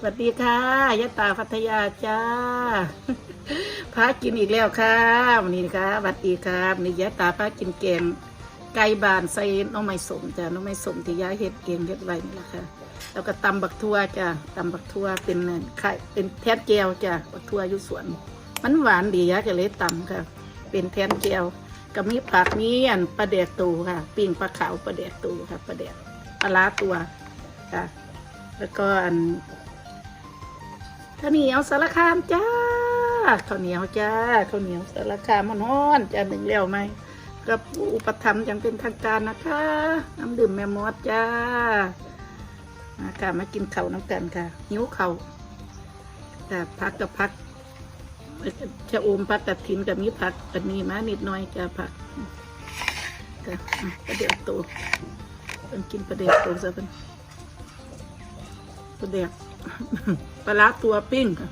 สวัสดีค่ะยะตาพัทยาจ้าพากินอีกแล้วค่ะวันนี้นะคะสวัสดีครับนี่ยะตาพากินแกงไก่บานใส่น้องไม้สมจ้ะหน้องไม้สมที่ยายเฮ็ดเองเฮ็ดไว้นี่แหละค่ะแล้วก็ตำบักทั่วจ้ะตำบักทั่วเป็นไข่เป็นแทนแก้วจ้ะบักทั่วอยู่สวน มันหวานดียะก็เลยตำค่ะ เป็นแทนแก้วก็มีผักมีอันปลาแดกตูค่ะ ปิ้งปลาขาวปลาแดกตูค่ะปลาแดกปลาลาตัวค่ะ แล้วก็อัน ข้าวเหนียวสารคามจ้าข้าวเหนียวจ้าข้าวเหนียวสารคามมันฮ้อนจ้าหนึ่งแล้วไหมกับอุปถัมอย่างเป็นทางการนะคะน้ำดื่มแม่มอดจ้ามาค่ะมากินข้าวน้ำกันค่ะหิวข้าวแต่พักกับพักชะอมพักกระถินกับมีผักกันมีมานิดหน่อยจ้าผักจ้ะอะประเดี๋ยวโตเป็นกินประเดี๋ยวโตซะเป็นประเดี๋ยว ปลาตัวปิ้งค่ะ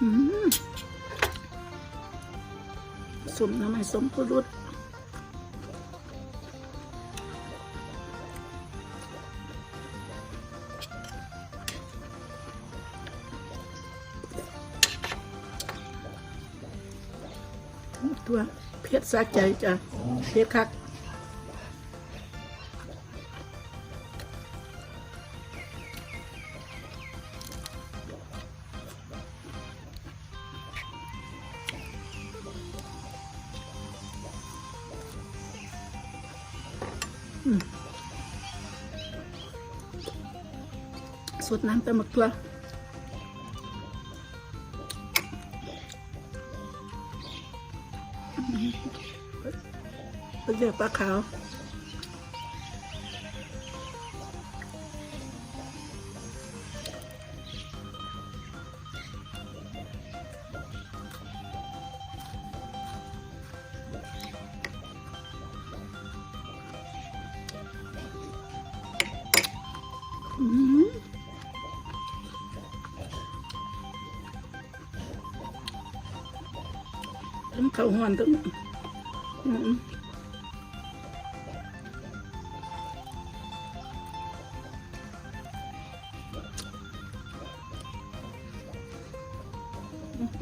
อืมสมน้ำมันสมพุรุษ សះចិត្តចាធៀបខាក់សុតណាំតែមកផ្លាស់ เป็นเดือปลาขาวอืมทั้งข้าวหอนทั้ง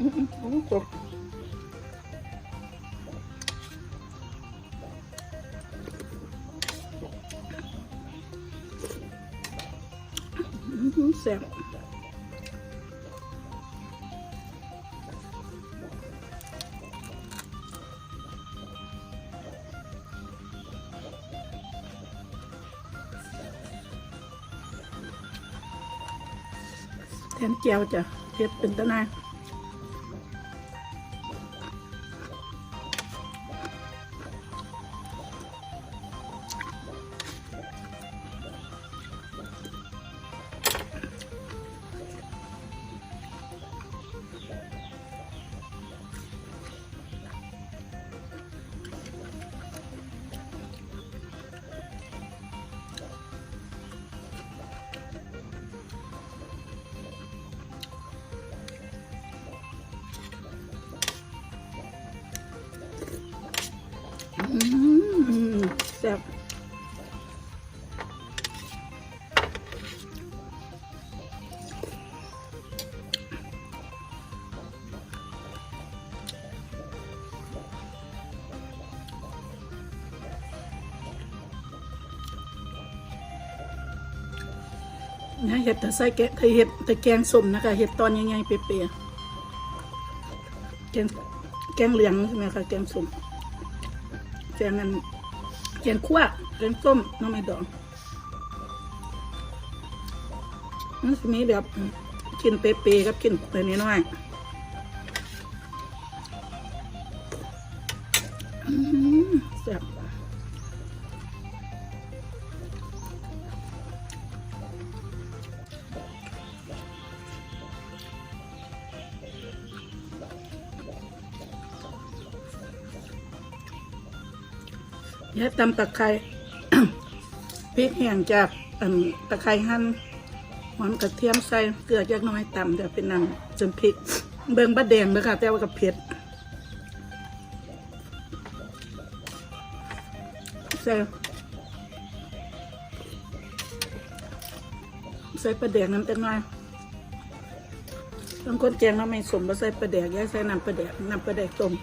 อืมอืมอืมอืมจบ นะเห็ดแต่ใส่แกะเห็ดแต่แกงส้มนะคะ เห็ดตอนใหญ่ๆเปรี้ยๆแกงแกงเหลืองใช่ไหมคะแกงส้มแกงอันแกงคั่วแกงส้มน้องไม่ดองมันจะมีแบบกินเปรี้ยวกับกินอะไรนิดหน่อย ยาตำตะไคร้ พริกแห้งจากอันตะไคร้หั่นหอมกระเทียมใส่เกลือจักน้อยตำจะเป็นน้ำจนพริก เบิ่งบะแดงเลยค่ะ แต่ว่ากับเผ็ดใส่ใส่ปลาแดงน้ำจังหน่อยบางคนแกงน้ำไม่สมบ่ใส่ปลาแดกย้ายใส่น้ำปลาแดกน้ำปลาแดกต้ม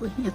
อุ้ยเนี่ย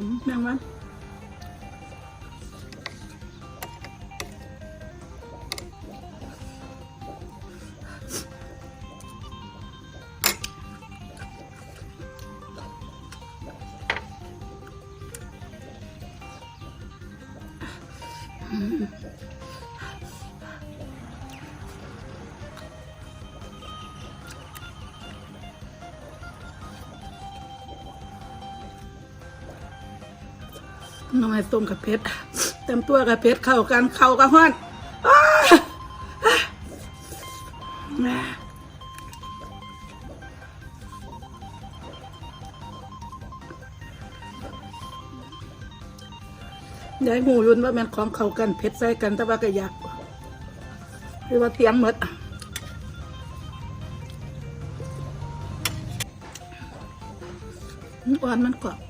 อืมแม น้องไอ้ต้มกับเพชรเต็มตัวกับเพชรเข้ากันเข้ากับห้อนยายหูยุนว่ามันของเข้ากันเพชรใส่กันแต่ว่าก็อยากหรือว่าเตียงหมดอ่อนมันกรอบ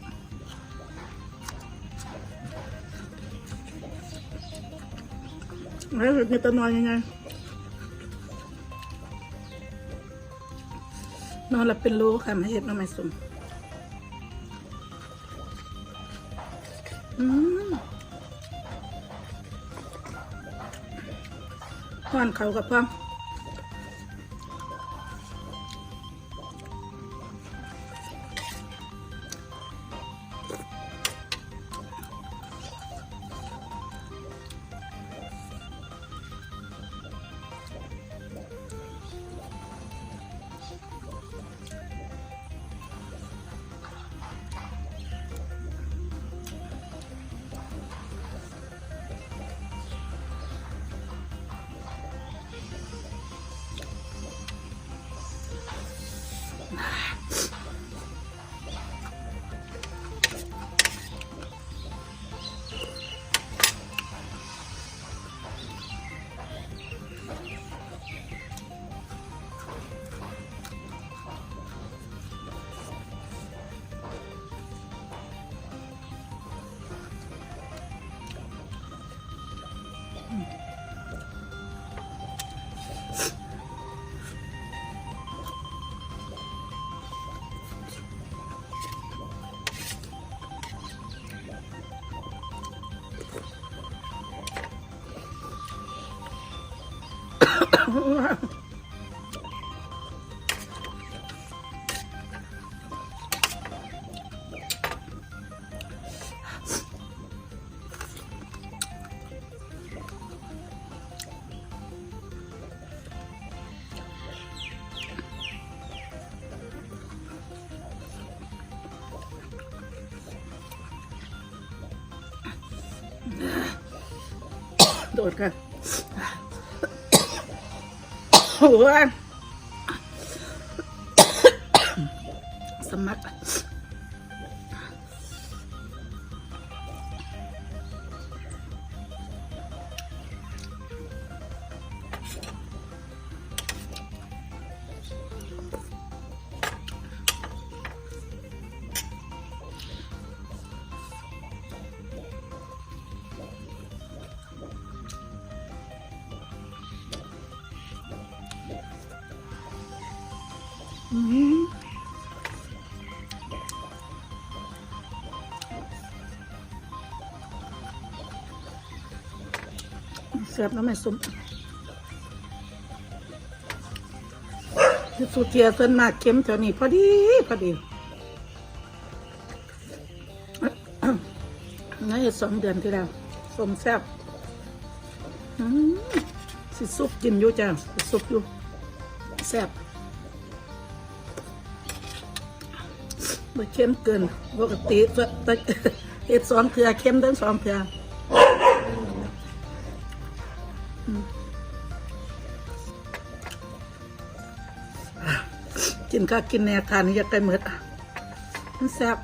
แล้วมีตัวนอนยังไง นอนหลับเป็นโลค่ะมาเห็ดมาไม่สมอืมหวานเขากับพ่อ โดดค่ะ สมัคร เสียบน้ำมันส้มที่สุดเทียส่วนมากเค็มเท่านี้พอดี พอดีนี่สองเดือนที่แล้วสมแซ่บสิซุปกินอยู่จ้ะสิซุปอยู่แซ่บบ่เข้มเกินปกติตัวตัวเฮ็ดสองเทื่อเข้มทั้งสองเทื่อ กินก็กินแน่ทานนี่อยากได้หมดมันแซ่บ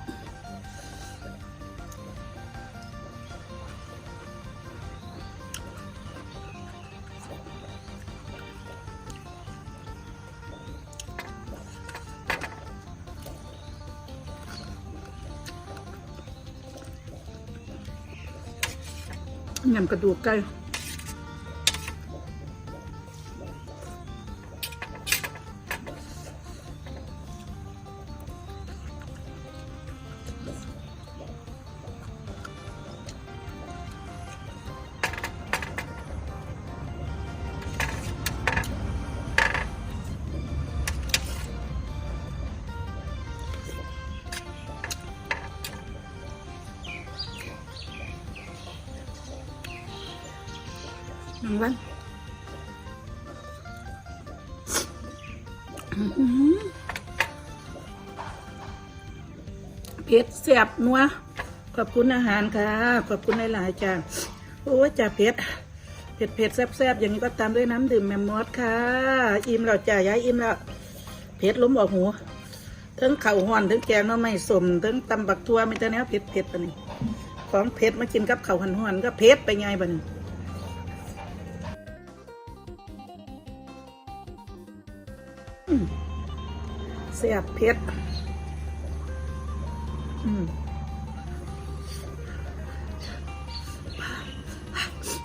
ยำกระดูกไก่ หนึ่งวันเผ็ดแซ่บนัว ขอบคุณอาหารค่ะ ขอบคุณหลายๆจ้าโอ้ยจ้าเผ็ดเผ็ดเผ็ดแซ่บๆอย่างนี้ก็ตามด้วยน้ำดื่มแมมมอสค่ะ อิ่มแล้วจ้าย้ายอิ่มแล้วเผ็ดล้มออกหูทั้งเข่าวห่อนทั้งแกงหน้อไม่สมทั้งตำบักทั่วมีแต่เนี้ยเผ็ดเผ็ดปะนี่ของเผ็ดมากินกับเข่าวหันห่อนก็เผ็ดไปไงปะนี่ สียบเพชรอืม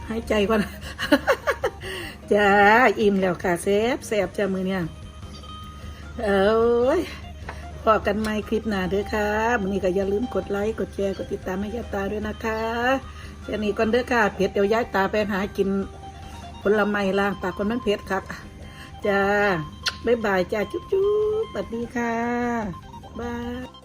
หายใจก่อนจ้าอิ่มแล้วค่ะแซบแซบจ้ามือเนี่ยเอ้ยพอกันไหมคลิปหน้าเด้อค่ะมือนี้ก็อย่าลืมกดไลค์กดแชร์กดติดตามให้ยายตาด้วยนะคะแค่นี้ก่อนเด้อค่ะเพชรเดี๋ยวย้ายตาไปหากินผลไม้ล่างปากคนนั้นเพชรครับจ้าบ๊ายบายจ้าจุ๊บ สวัสดีค่ะ บาย